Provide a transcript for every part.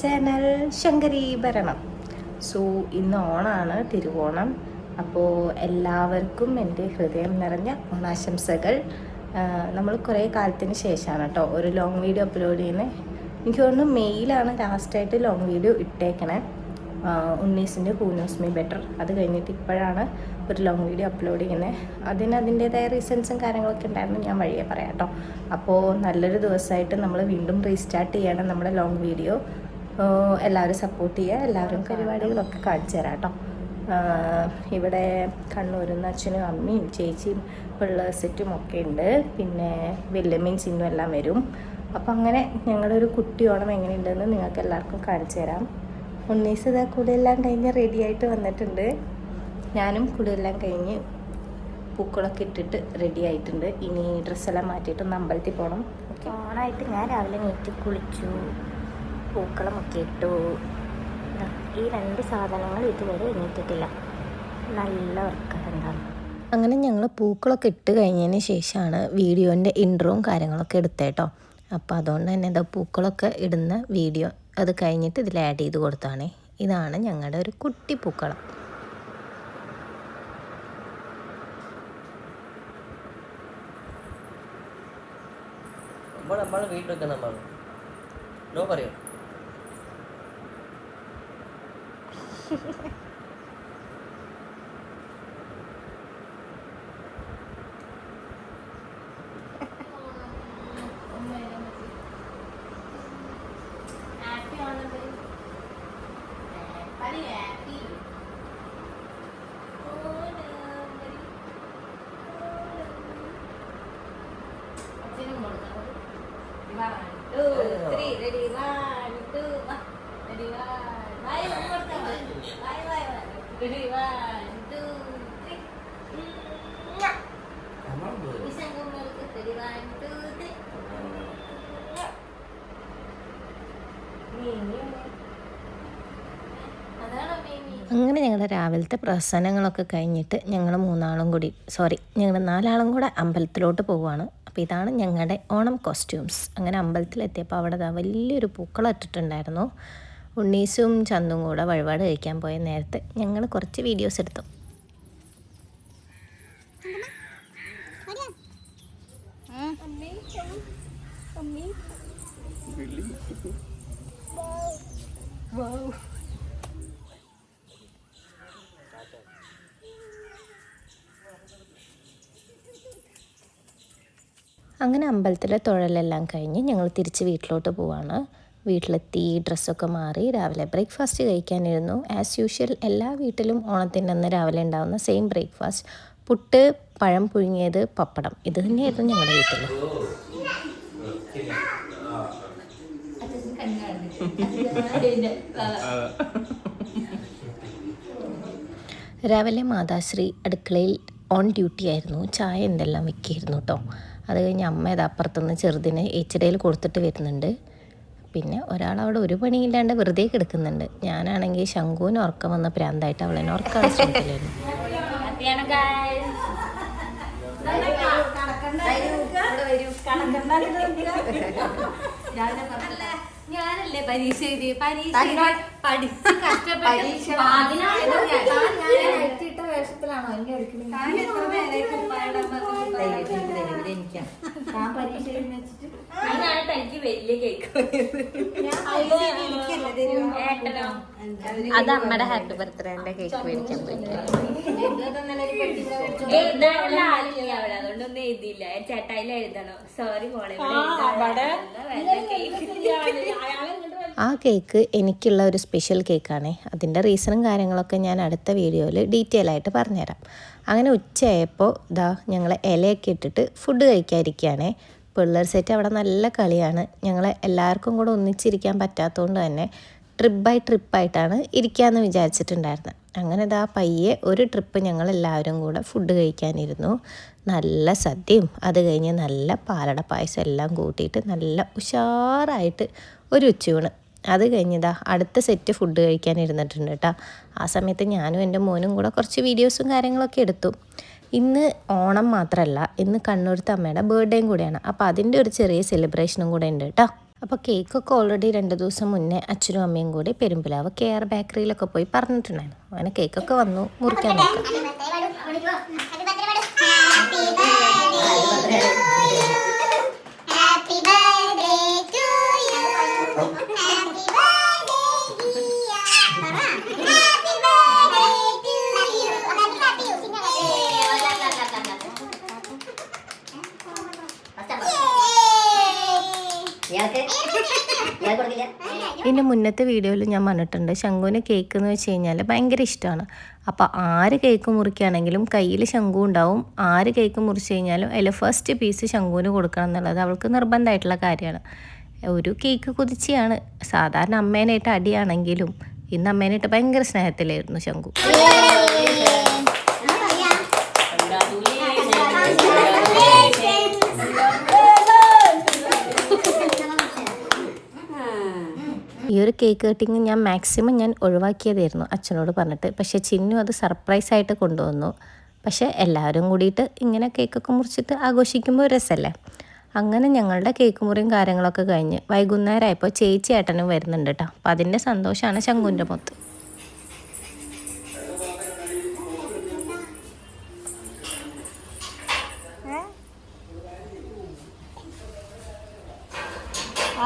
Channel Shankari ഭരണം so ഇന്ന് ഓണാണ് തിരുവോണം. അപ്പോൾ എല്ലാവർക്കും എന്റെ ഹൃദയം നിറഞ്ഞ ഓണാശംസകൾ. നമ്മൾ കുറേ കാലത്തിന് ശേഷമാണ് കേട്ടോ ഒരു ലോങ് വീഡിയോ അപ്ലോഡ് ചെയ്യുന്നത് എനിക്ക് തോന്നുന്നു മെയിലാണ് ലാസ്റ്റായിട്ട് ലോങ് വീഡിയോ ഇട്ടേക്കണേ. ഉണ്ണീസിന്റെ ഹൂനോസ് മീ ബെറ്റർ അത് കഴിഞ്ഞിട്ട് ഇപ്പോഴാണ് ഒരു ലോങ് വീഡിയോ അപ്ലോഡ് ചെയ്യുന്നത് അതിന് അതിന്റേതായ റീസൺസും കാര്യങ്ങളൊക്കെ ഉണ്ടായിരുന്നു ഞാൻ വഴിയെ പറയാം കേട്ടോ. അപ്പോൾ നല്ലൊരു ദിവസമായിട്ട് നമ്മൾ വീണ്ടും റീസ്റ്റാർട്ട് ചെയ്യണം നമ്മുടെ ലോങ് വീഡിയോ എല്ലാവരും സപ്പോർട്ട് ചെയ്യുക എല്ലാവരും പരിപാടികളൊക്കെ കാണിച്ചു തരാം കേട്ടോ. ഇവിടെ കണ്ണൂരിൽ നിന്ന് അച്ഛനും അമ്മയും ചേച്ചിയും പിള്ള സെറ്റും ഒക്കെ ഉണ്ട്. പിന്നെ വല്യമ്മയും ചിന്നും എല്ലാം വരും. അപ്പോൾ അങ്ങനെ ഞങ്ങളുടെ ഒരു കുട്ടി ഓണം എങ്ങനെയുണ്ടെന്ന് നിങ്ങൾക്ക് എല്ലാവർക്കും കാണിച്ചു തരാം. ഉണ്ണീസ് ഇതാ കുളിയെല്ലാം കഴിഞ്ഞ് റെഡി ആയിട്ട് വന്നിട്ടുണ്ട്. ഞാനും കുളിയെല്ലാം കഴിഞ്ഞ് പൂക്കളൊക്കെ ഇട്ടിട്ട് റെഡി ആയിട്ടുണ്ട്. ഇനി ഡ്രസ്സെല്ലാം മാറ്റിയിട്ട് ഒന്ന് അമ്പലത്തിൽ പോകണം ഓണായിട്ട് ഞാൻ രാവിലെ നീറ്റ് കുളിച്ചു. പൂക്കളമൊക്കെ ഇട്ടു. ഈ രണ്ട് സാധനങ്ങൾ ഇതുവരെ എണീറ്റിട്ടില്ല നല്ല വർക്കാറുണ്ടാവും അങ്ങനെ ഞങ്ങൾ പൂക്കളൊക്കെ ഇട്ട് കഴിഞ്ഞതിന് ശേഷമാണ് വീഡിയോന്റെ ഇൻട്രോവും കാര്യങ്ങളൊക്കെ എടുത്തേട്ടോ അപ്പോൾ അതുകൊണ്ട് തന്നെ എന്താ പൂക്കളൊക്കെ ഇടുന്ന വീഡിയോ അത് കഴിഞ്ഞിട്ട് ഇതിൽ ആഡ് ചെയ്ത് കൊടുത്താണേ. ഇതാണ് ഞങ്ങളുടെ ഒരു കുട്ടി പൂക്കളം. നമ്മൾ നമ്മളെ വീട്ടിലൊക്കെ നമ്മൾ നോ പറയോ. One, two, three, ready, one, two, ready, one. അങ്ങനെ ഞങ്ങളുടെ രാവിലത്തെ പ്രസനങ്ങളൊക്കെ കഴിഞ്ഞിട്ട് ഞങ്ങൾ മൂന്നാളും കൂടി സോറി ഞങ്ങൾ നാലാളും കൂടെ അമ്പലത്തിലോട്ട് പോവുകയാണ്. അപ്പോൾ ഇതാണ് ഞങ്ങളുടെ ഓണം കോസ്റ്റ്യൂംസ് അങ്ങനെ അമ്പലത്തിലെത്തിയപ്പോൾ അവിടെ വലിയൊരു പൂക്കളം ഇട്ടിട്ടുണ്ടായിരുന്നു. ഉണ്ണീസും ചന്തും കൂടെ വഴിപാട് കഴിക്കാൻ പോയ നേരത്തെ ഞങ്ങൾ കുറച്ച് വീഡിയോസ് എടുത്തു. അങ്ങനെ അമ്പലത്തിലെ തൊഴലെല്ലാം കഴിഞ്ഞ് ഞങ്ങൾ തിരിച്ച് വീട്ടിലോട്ട് പോവാണ്. വീട്ടിലെത്തി ഡ്രസ്സൊക്കെ മാറി രാവിലെ ബ്രേക്ക്ഫാസ്റ്റ് കഴിക്കാനിരുന്നു. ആസ് യൂഷ്വൽ എല്ലാ വീട്ടിലും ഓണത്തിന്റെ അന്ന് രാവിലെ ഉണ്ടാകുന്ന സെയിം ബ്രേക്ക്ഫാസ്റ്റ് പുട്ട് പഴം പുഴുങ്ങിയത് പപ്പടം. ഇത് തന്നെയായിരുന്നു ഞങ്ങളുടെ വീട്ടിൽ. രാവിലെ മാതാശ്രീ അടുക്കളയിൽ ഓൺ ഡ്യൂട്ടി ആയിരുന്നു. ചായ എന്തെല്ലാം വെക്കിയിരുന്നു കേട്ടോ അത് കഴിഞ്ഞ് അമ്മ ഇത് അപ്പുറത്തുനിന്ന് ചെറുതിന് എച്ചിടയിൽ കൊടുത്തിട്ട് വരുന്നുണ്ട്. പിന്നെ ഒരാളവിടെ ഒരു പണിയില്ലാണ്ട് വെറുതെ കിടക്കുന്നുണ്ട്. ഞാനാണെങ്കിൽ ശംഖുവിന് ഉറക്കം വന്ന പ്രാന്തായിട്ട് അവളെ ഉറക്കാൻ ശ്രമിക്കലായിരുന്നു. ഞാനല്ലേ പരീക്ഷ എഴുതി പരീക്ഷ പഠിച്ച് കഷ്ടപ്പെട്ട് വേഷത്തിലാണോ? എന്നെ എടുക്കുന്നത്? ഞാൻ പരീക്ഷ എഴുതി വെച്ചിട്ട്? അതിനാണ് തനിക്ക് വലിയ കേക്ക് അത് അമ്മയുടെ ഹാപ്പി ബർത്ത്ഡേന്റെ കേക്ക് മേടിക്കാൻ അതുകൊണ്ടൊന്നും എഴുതിയില്ല. ചേട്ടായിൽ എഴുതണോ. സോറി മോളെ ഇവിടെ എഴുതാൻ കേക്ക്. ആ കേക്ക് എനിക്കുള്ള ഒരു സ്പെഷ്യൽ കേക്കാണേ. അതിന്റെ റീസണും കാര്യങ്ങളൊക്കെ ഞാൻ അടുത്ത വീഡിയോയിൽ ഡീറ്റെയിൽ ആയിട്ട് പറഞ്ഞുതരാം. അങ്ങനെ ഉച്ചയായപ്പോൾ ഇതാ ഞങ്ങൾ ഇലയൊക്കെ ഇട്ടിട്ട് ഫുഡ് കഴിക്കാതിരിക്കുകയാണേ. പിള്ളേർ സെറ്റ് അവിടെ നല്ല കളിയാണ്. ഞങ്ങൾ എല്ലാവർക്കും കൂടെ ഒന്നിച്ചിരിക്കാൻ പറ്റാത്തതുകൊണ്ട് തന്നെ ട്രിപ്പ് ട്രിപ്പായിട്ടാണ് ഇരിക്കാമെന്ന് വിചാരിച്ചിട്ടുണ്ടായിരുന്നത് അങ്ങനെ ഇതാ പയ്യെ ഒരു ട്രിപ്പ് ഞങ്ങൾ എല്ലാവരും കൂടെ ഫുഡ് കഴിക്കാനിരുന്നു. നല്ല സദ്യയും അത് കഴിഞ്ഞ് നല്ല പാലട പായസം എല്ലാം കൂട്ടിയിട്ട് നല്ല ഉഷാറായിട്ട് ഒരു ഉച്ചയൂണ്. അത് കഴിഞ്ഞതാ അടുത്ത സെറ്റ് ഫുഡ് കഴിക്കാൻ ഇരുന്നിട്ടുണ്ട് കേട്ടോ ആ സമയത്ത് ഞാനും എന്റെ മോനും കൂടെ കുറച്ച് വീഡിയോസും കാര്യങ്ങളൊക്കെ എടുത്തു ഇന്ന് ഓണം മാത്രമല്ല ഇന്ന് കണ്ണൂരത്തെ അമ്മയുടെ ബർത്ത്ഡേയും കൂടെയാണ് അപ്പോൾ അതിന്റെ ഒരു ചെറിയ സെലിബ്രേഷനും കൂടെ ഉണ്ട് കേട്ടോ അപ്പോൾ കേക്കൊക്കെ ഓൾറെഡി രണ്ട് ദിവസം മുന്നേ അച്ഛനും അമ്മയും കൂടി പെരുമ്പിലാവ് കെ ആർ ബേക്കറിയിലൊക്കെ പോയി പറഞ്ഞിട്ടുണ്ടായിരുന്നു അങ്ങനെ കേക്കൊക്കെ വന്നു മുറിക്കാൻ നോക്കാം ഇതിന്റെ മുന്നത്തെ വീഡിയോയിൽ ഞാൻ പറഞ്ഞിട്ടുണ്ട് ശംഖുവിന് കേക്ക് എന്ന് വെച്ച് കഴിഞ്ഞാൽ ഭയങ്കര ഇഷ്ടമാണ് അപ്പോൾ ആര് കേക്ക് മുറിക്കുകയാണെങ്കിലും കയ്യിൽ ശംഖു ഉണ്ടാവും. ആര് കേക്ക് മുറിച്ച് കഴിഞ്ഞാലും അതിൽ ഫസ്റ്റ് പീസ് ശംഖുവിന് കൊടുക്കണം എന്നുള്ളത് അവൾക്ക് നിർബന്ധമായിട്ടുള്ള കാര്യമാണ്. ഒരു കേക്ക് കുതിച്ചാണ് സാധാരണ അമ്മേനായിട്ട് അടിയാണെങ്കിലും ഇന്ന് അമ്മേനായിട്ട് ഭയങ്കര സ്നേഹത്തിലായിരുന്നു ശംഖു. ഈ ഒരു കേക്ക് കട്ടിങ് ഞാൻ മാക്സിമം ഞാൻ ഒഴിവാക്കിയതായിരുന്നു അച്ഛനോട് പറഞ്ഞിട്ട്. പക്ഷേ ചിന്നു അത് സർപ്രൈസ് ആയിട്ട് കൊണ്ടുവന്നു. പക്ഷേ എല്ലാവരും കൂടിയിട്ട് ഇങ്ങനെ കേക്കൊക്കെ മുറിച്ചിട്ട് ആഘോഷിക്കുമ്പോൾ രസമല്ലേ അങ്ങനെ ഞങ്ങളുടെ കേക്ക് മുറിയും കാര്യങ്ങളൊക്കെ കഴിഞ്ഞ് വൈകുന്നേരമായപ്പോൾ ചേച്ചി ഏട്ടനും വരുന്നുണ്ട് കേട്ടോ അപ്പോൾ അതിന്റെ സന്തോഷമാണ് ശങ്കുന്റെ മൊത്തം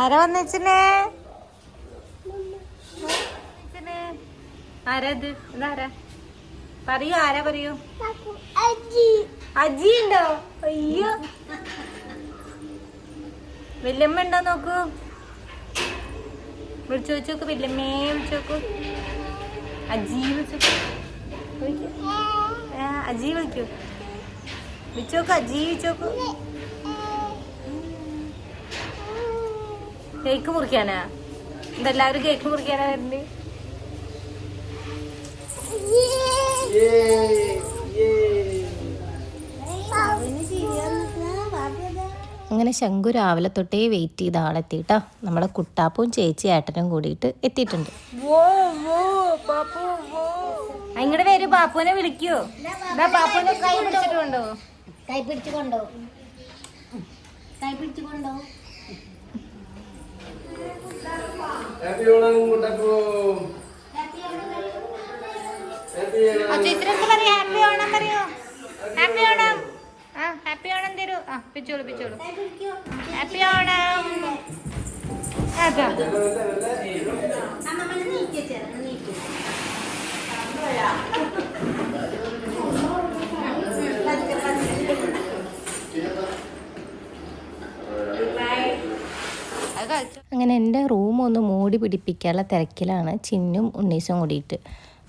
ആരാ ആരാത് ഇതാരാ? പറയൂ ആരാ പറയൂ? അജി. ഉണ്ടോ? അയ്യോ. വല്യമ്മ ഉണ്ടോ നോക്കൂ. വിളിച്ചു വെച്ചോക്ക് വല്യമ്മേ വിളിച്ചു നോക്കൂ. അജി വിളിച്ചു അജി വിളിക്കൂ. വിളിച്ചോക്ക് അജി വിളിച്ചോക്കൂ കേക്ക് മുറിക്കാനാ? ഇതെല്ലാവരും കേക്ക് മുറിക്കാനാ വരുന്നത് അങ്ങനെ ശംഖു രാവിലെ തൊട്ടേ വെയിറ്റ് ചെയ്ത ആളെത്തിയിട്ടാ നമ്മളെ കുട്ടാപ്പും ചേച്ചി ഏട്ടനും കൂടിയിട്ട് എത്തിയിട്ടുണ്ട്. അങ്ങടെ പേര് പാപ്പുവിനെ വിളിക്കൂ. പാപ്പുവിനെ കൈ പിടിച്ചിട്ടുണ്ടോ കൈ പിടിച്ചു കൊണ്ടോ. കൈ പിടിച്ചു കൊണ്ടോ. ഹാപ്പി ഓണം കുട്ടപ്പൂ. ഹാപ്പി ഹാപ്പി ഓണം ആ ഹാപ്പി ഓണം ഹാപ്പി ഓണം അങ്ങനെ എന്റെ റൂം ഒന്ന് മൂടി പിടിപ്പിക്കാനുള്ള തിരക്കിലാണ് ചിന്നും ഉണ്ണീസും കൂടിയിട്ട്.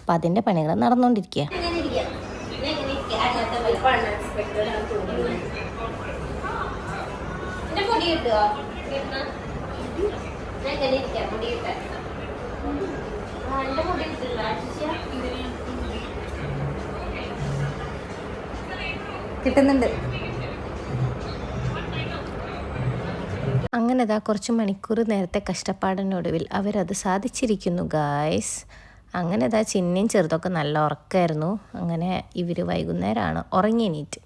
അപ്പം അതിന്റെ പണികൾ നടന്നുകൊണ്ടിരിക്കുക കിട്ടുന്നുണ്ട്. അങ്ങനെ ഇതാ കുറച്ച് മണിക്കൂർ നേരത്തെ കഷ്ടപ്പാടിനൊടുവിൽ അവരത് സാധിച്ചിരിക്കുന്നു ഗായ്സ്. അങ്ങനെ അതാ ചിന്നയും ചെറുതൊക്കെ നല്ല ഉറക്കമായിരുന്നു അങ്ങനെ ഇവർ വൈകുന്നേരമാണ് ഉറങ്ങി എണീറ്റ്.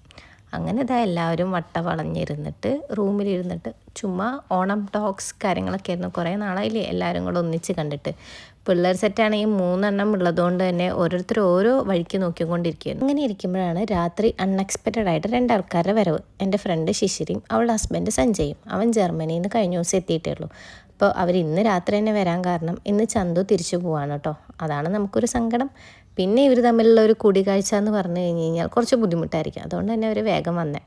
അങ്ങനെ ഇതാ എല്ലാവരും വട്ട വളഞ്ഞിരുന്നിട്ട് റൂമിലിരുന്നിട്ട് ചുമ്മാ ഓണം ടോക്സ് കാര്യങ്ങളൊക്കെ ആയിരുന്നു കുറേ നാളായില്ലേ എല്ലാവരും കൂടെ ഒന്നിച്ച് കണ്ടിട്ട്. പിള്ളേർ സെറ്റാണെങ്കിൽ മൂന്നെണ്ണം ഉള്ളതുകൊണ്ട് തന്നെ ഓരോരുത്തർ ഓരോ വഴിക്ക് നോക്കിക്കൊണ്ടിരിക്കുകയാണ് അങ്ങനെ ഇരിക്കുമ്പോഴാണ് രാത്രി അൺഎക്സ്പെക്റ്റഡ് ആയിട്ട് രണ്ടാൾക്കാരുടെ വരവ്. എന്റെ ഫ്രണ്ട് ശിശിരിയും അവളുടെ ഹസ്ബൻഡ് സഞ്ജയും. അവൻ ജർമ്മനിയിൽ നിന്ന് കഴിഞ്ഞ ദിവസം എത്തിയിട്ടേ ഉള്ളൂ. അപ്പോൾ അവർ ഇന്ന് രാത്രി തന്നെ വരാൻ കാരണം ഇന്ന് ചന്തു തിരിച്ചു പോവാണ് കേട്ടോ അതാണ് നമുക്കൊരു സങ്കടം. പിന്നെ ഇവർ തമ്മിലുള്ള ഒരു കൂടിക്കാഴ്ച എന്ന് പറഞ്ഞു കഴിഞ്ഞ് കഴിഞ്ഞാൽ കുറച്ച് ബുദ്ധിമുട്ടായിരിക്കും. അതുകൊണ്ട് തന്നെ അവർ വേഗം വന്നേ.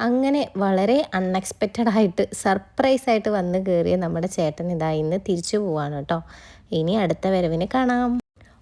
അങ്ങനെ വളരെ അൺഎക്സ്പെക്റ്റഡ് ആയിട്ട് സർപ്രൈസ് ആയിട്ട് വന്ന് കയറിയ നമ്മുടെ ചേട്ടൻ ഇതാ ഇന്ന് തിരിച്ചു പോവാണ് കേട്ടോ ഇനി അടുത്ത വരവിന് കാണാം.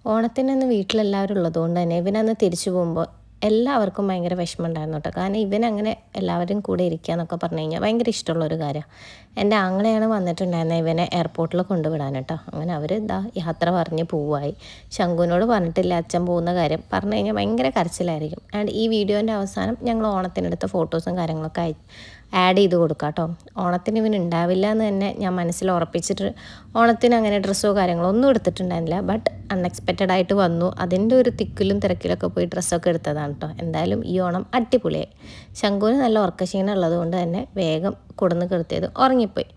ഓണത്തിനന്ന് വീട്ടിലെല്ലാവരും ഉള്ളതുകൊണ്ട് തന്നെ ഇവനന്ന് തിരിച്ചു പോകുമ്പോൾ എല്ലാവർക്കും ഭയങ്കര വിഷമം ഉണ്ടായിരുന്നു കേട്ടോ. കാരണം ഇവനങ്ങനെ എല്ലാവരും കൂടെ ഇരിക്കുക എന്നൊക്കെ പറഞ്ഞു കഴിഞ്ഞാൽ ഭയങ്കര ഇഷ്ടമുള്ള ഒരു കാര്യമാണ്. എന്റെ ആങ്ങളെയാണ് വന്നിട്ടുണ്ടായിരുന്നത് ഇവനെ എയർപോർട്ടിൽ കൊണ്ടുവിടാൻ കേട്ടോ. അങ്ങനെ അവർ ഇതാ യാത്ര പറഞ്ഞ് പോവായി. ശങ്കുവിനോട് പറഞ്ഞിട്ടില്ല അച്ഛൻ പോകുന്ന കാര്യം. പറഞ്ഞു കഴിഞ്ഞാൽ ഭയങ്കര കരച്ചിലായിരിക്കും. ആൻഡ് ഈ വീഡിയോന്റെ അവസാനം ഞങ്ങൾ ഓണത്തിനെടുത്ത ഫോട്ടോസും കാര്യങ്ങളൊക്കെ ആഡ് ചെയ്ത് കൊടുക്കാം കേട്ടോ. ഓണത്തിന് ഇവന് ഉണ്ടാവില്ല എന്ന് തന്നെ ഞാൻ മനസ്സിൽ ഉറപ്പിച്ചിട്ട് ഓണത്തിന് അങ്ങനെ ഡ്രസ്സോ കാര്യങ്ങളോ ഒന്നും എടുത്തിട്ടുണ്ടായിരുന്നില്ല. ബട്ട് അൺഎക്സ്പെക്റ്റഡ് ആയിട്ട് വന്നു. അതിന്റെ ഒരു തിക്കിലും തിരക്കിലൊക്കെ പോയി ഡ്രസ്സൊക്കെ എടുത്തതാണ് കേട്ടോ. എന്തായാലും ഈ ഓണം അടിപൊളിയായി. ശംഖുവിന് നല്ല ഉറക്കക്ഷീണം ഉള്ളത് കൊണ്ട് തന്നെ വേഗം കൊടുന്ന് കിടത്തിയത് ഉറങ്ങിപ്പോയി.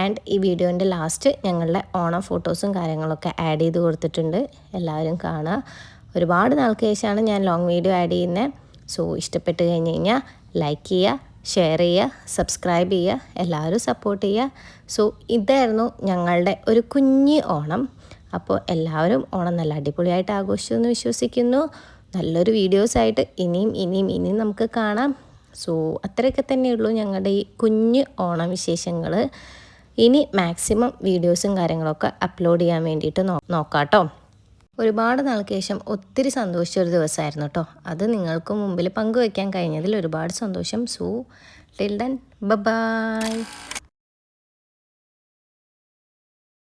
ആൻഡ് ഈ വീഡിയോന്റെ ലാസ്റ്റ് ഞങ്ങളുടെ ഓണം ഫോട്ടോസും കാര്യങ്ങളൊക്കെ ആഡ് ചെയ്ത് കൊടുത്തിട്ടുണ്ട്. എല്ലാവരും കാണുക. ഒരുപാട് നാൾക്ക് ശേഷമാണ് ഞാൻ ലോങ് വീഡിയോ ആഡ് ചെയ്യുന്നത്. സോ ഇഷ്ടപ്പെട്ട് കഴിഞ്ഞ് കഴിഞ്ഞാൽ ലൈക്ക് ചെയ്യുക. ഷെയർ ചെയ്യുക സബ്സ്ക്രൈബ് ചെയ്യുക എല്ലാവരും സപ്പോർട്ട് ചെയ്യുക. സോ ഇതായിരുന്നു ഞങ്ങളുടെ ഒരു കുഞ്ഞി ഓണം. അപ്പോൾ എല്ലാവരും ഓണം നല്ല അടിപൊളിയായിട്ട് ആഘോഷിച്ചു എന്ന് വിശ്വസിക്കുന്നു. നല്ലൊരു വീഡിയോസായിട്ട് ഇനിയും ഇനിയും ഇനിയും നമുക്ക് കാണാം. സോ അത്രയൊക്കെ തന്നെയുള്ളൂ ഞങ്ങളുടെ ഈ കുഞ്ഞ് ഓണം വിശേഷങ്ങൾ ഇനി മാക്സിമം വീഡിയോസും കാര്യങ്ങളൊക്കെ അപ്ലോഡ് ചെയ്യാൻ വേണ്ടിയിട്ട് നോ നോക്കാം കേട്ടോ ഒരുപാട് നാൾക്ക് ശേഷം ഒത്തിരി സന്തോഷിച്ച ഒരു ദിവസമായിരുന്നു കേട്ടോ. അത് നിങ്ങൾക്ക് മുമ്പിൽ പങ്കുവയ്ക്കാൻ കഴിഞ്ഞതിൽ ഒരുപാട് സന്തോഷം. So till then bye